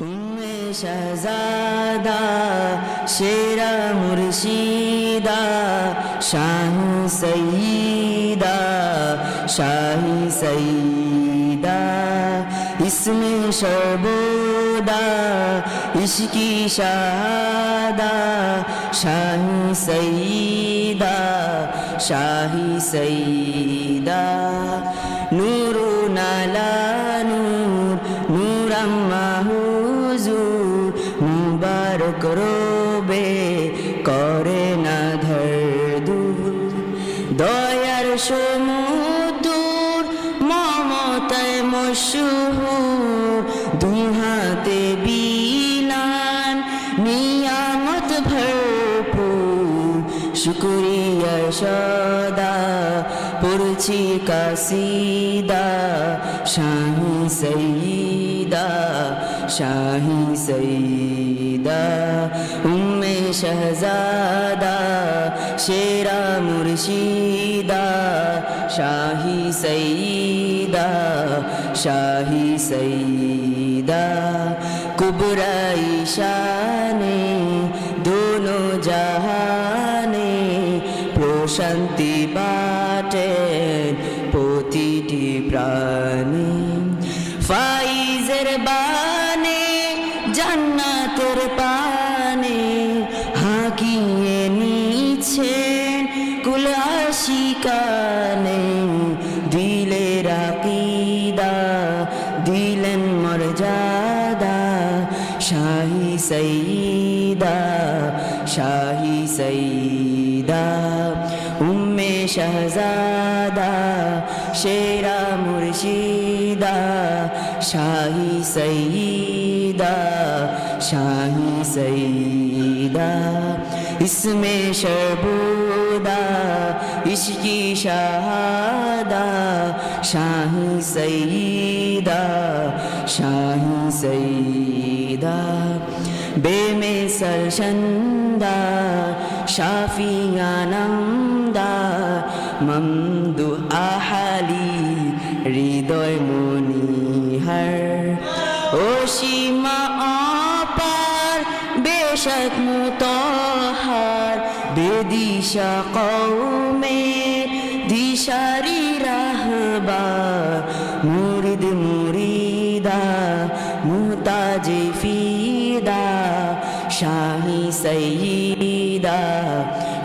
উম্মে শাহজাদা শেরা মুর্শিদা, শাহী সঈদা শাহী সঈদা। ইসমে সর্বদা ইশকি শাহাদা, শাহী সঈদা শাহী সঈদা। মুবারক রোবে করে না ধর দয়ার সমুদুর, মমতায় মশুহুর দুই হাতে বিলান নিয়ামত ভরপুর। শুক্রিয়া সদা, পড়ছি কাসিদা শাহি সঈদা শাহি সৈদা উম্মে শহজাদা শেরা মুর্শিদা শাহি সৈদা শাহি সৈদা কুবরাই ঈশানে হাকিয়ে নিচ্ছেন কুল আশিকানে দিলে রাকিদা, দিলেন মর্যাদা। শাহি সঈদা শাহি সঈদা। উম্মে শাহজাদা, শেরা মুর্শিদা। শাহি সঈদা শাহি সঈদা। इसमें शबूदा इसकी शहादा शाही सईदा शाही सईदा बेमिसल चंदा শাফিয়ানন্দা মমদু আহালি হৃদয় মনিহার ও সীমা অপার বেশক মুতহার বেদিশা কৌমে দিশারি রাহবার মুরিদ মুরিদা মুতাজ ফিদা, শাহি সঈদা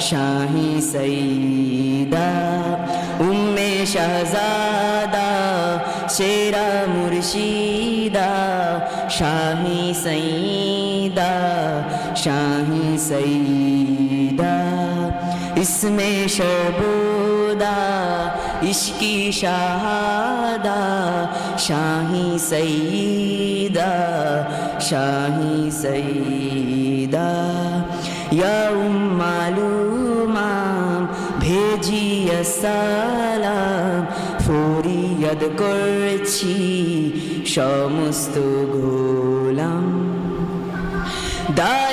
শাহি সঈদা, উম্মে শাহজাদা শেরা মুর্শিদা, শাহি সঈদা শাহি সঈদা इसमें शबूदा इसकी शहादा शाही सईदा शाही सईदा या মালুমাম ভেজিয়া সালাম ফরিয়াদ করছি সমস্ত গোলাম দায়েমি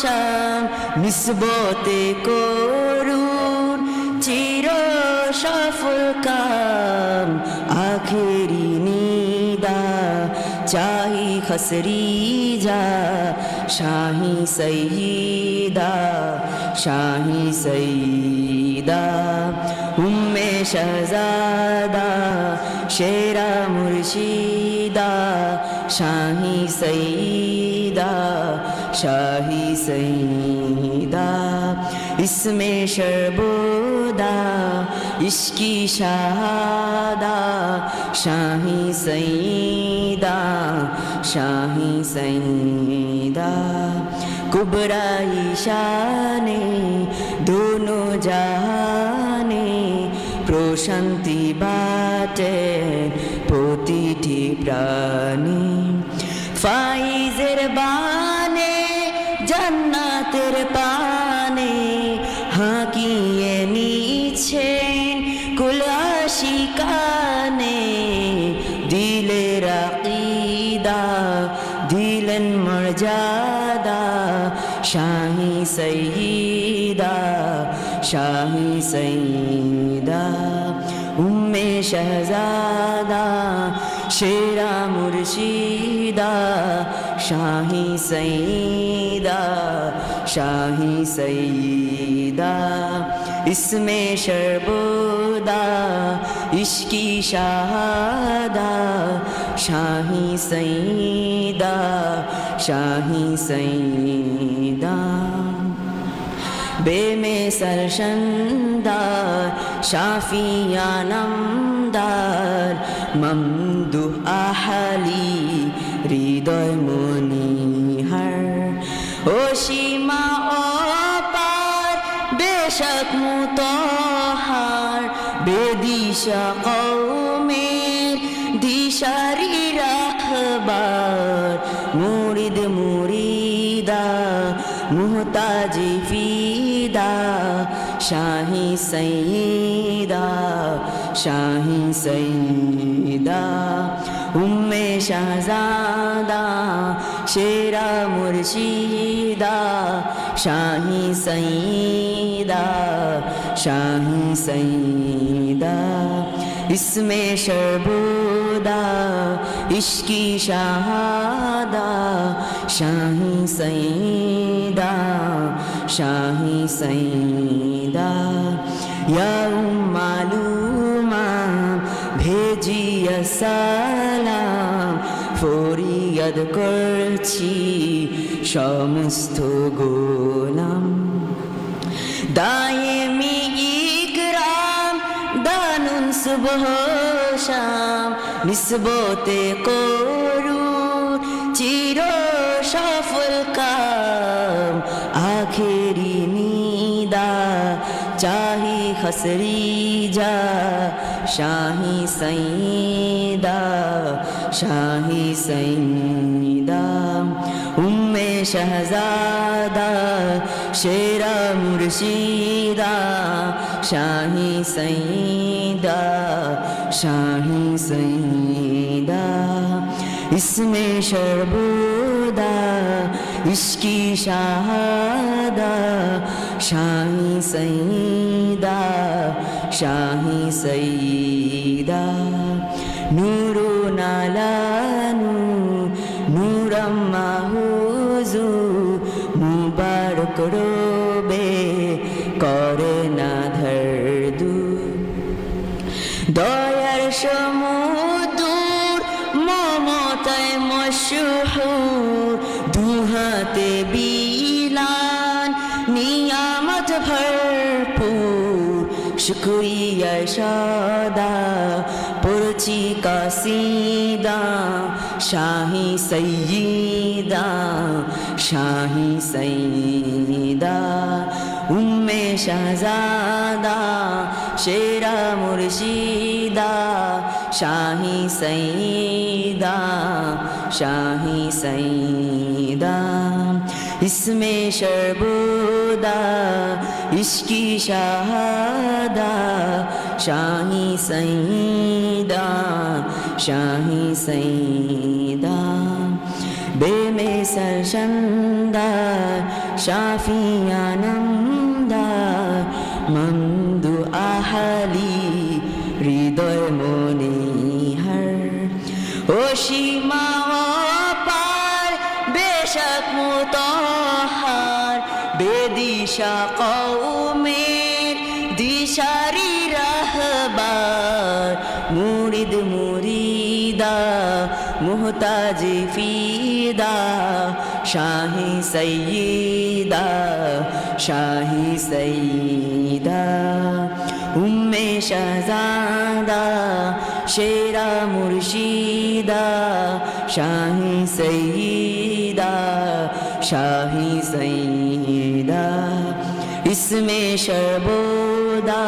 শাম নিসবতে করুন চির সফল কাম আখেরি নিদা চাহি খসরি যা শাহি সঈদা শাহি সঈদা উম্মে শাহজাদা শেরা মুর্শিদা শাহি সঈদা শাহি সঈদা इसमें शर्बोदा इसकी शहादा शाही सईदा शाही सईदा कुबरा ईशाने दोनों জাহানে প্রশান্তি বাটে প্রতিটি প্রাণী गुलाशिकाने दिले दिल रकीदा, दिलन मर्जादा, शाही सईदा शाही सईदा, उम्मे शहजादा, शेरा मुर्शीदा, शाही सईदा शाही सईदा, इसमें शरबो শাহাদা, ইশকি শাহাদা, শাহি সঈদা শাহি সঈদা। বেমে সরসন্দার শাফিয়ানমদার মমদু আহালি, হৃদয় মনিহার। ও সীমা ও পার, বেশক মুতর বেদিশা কৌমের দিশারি রাহবার মুরিদ মুরিদা, মুহতাজি ফিদা, শাহি সঈদা শাহি সঈদা, উম্মে শাহজাদা, শেরা মুর্শিদা, শাহি সঈদা, শাহি সঈদা इसमें शरबुदा इश्की शहादा शाही सईदा शाही सईदा या मालूमा भेजिया সালাম ফরিয়াদ করছি সমস্ত গোলাম দায়েমি ইকরাম সুবহ শাম নিসবতে করু চির সফল কাম, আখেরি নিদা, চাহি খসরি যা, শাহি সঈদা শাহি সঈদা, উম্মে শাহজাদা, শেরা মুর্শিদা, শাহি সঈদা। عقیدہ شاہی سیدہ اس میں شربودہ عشقی شہادہ شاہی سیدہ شاہی سیدہ نور বিলান, নিয়ামত ভরপুর। শুক্রিয়া সদা পড়ছি কাসিদা, শাহি সঈদা শাহি সঈদা উম্মে শাহজাদা, শেরা মুর্শিদা, শাহি সঈদা শাহি সঈদা इसमें शरबुदा इसकी शहादा शाही सईदा शाही सईदा बेमेसर शंदार शाफिया नमदार বেদিশা কৌমের দিশারি রাহবার, মুরিদ মুরিদা, মুহতাজি ফিদা, শাহি সঈদা শাহি সঈদা উম্মে শাহজাদা, শেরা মুর্শিদা, শাহি সঈদা শাহি সঈদা इसमें शरबोदा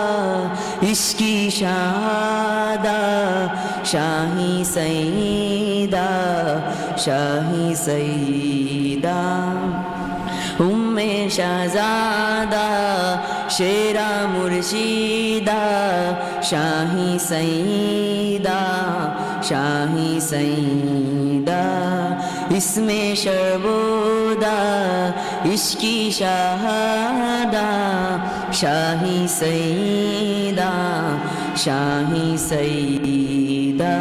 इसकी शादा शाही सईदा शाही सईदा उम्मे शाहजादा शेरा मुर्शिदा शाही सईदा शाही सईदा इसमें शर्बोदा इश्की शहादा शाही सईदा शाही सईदा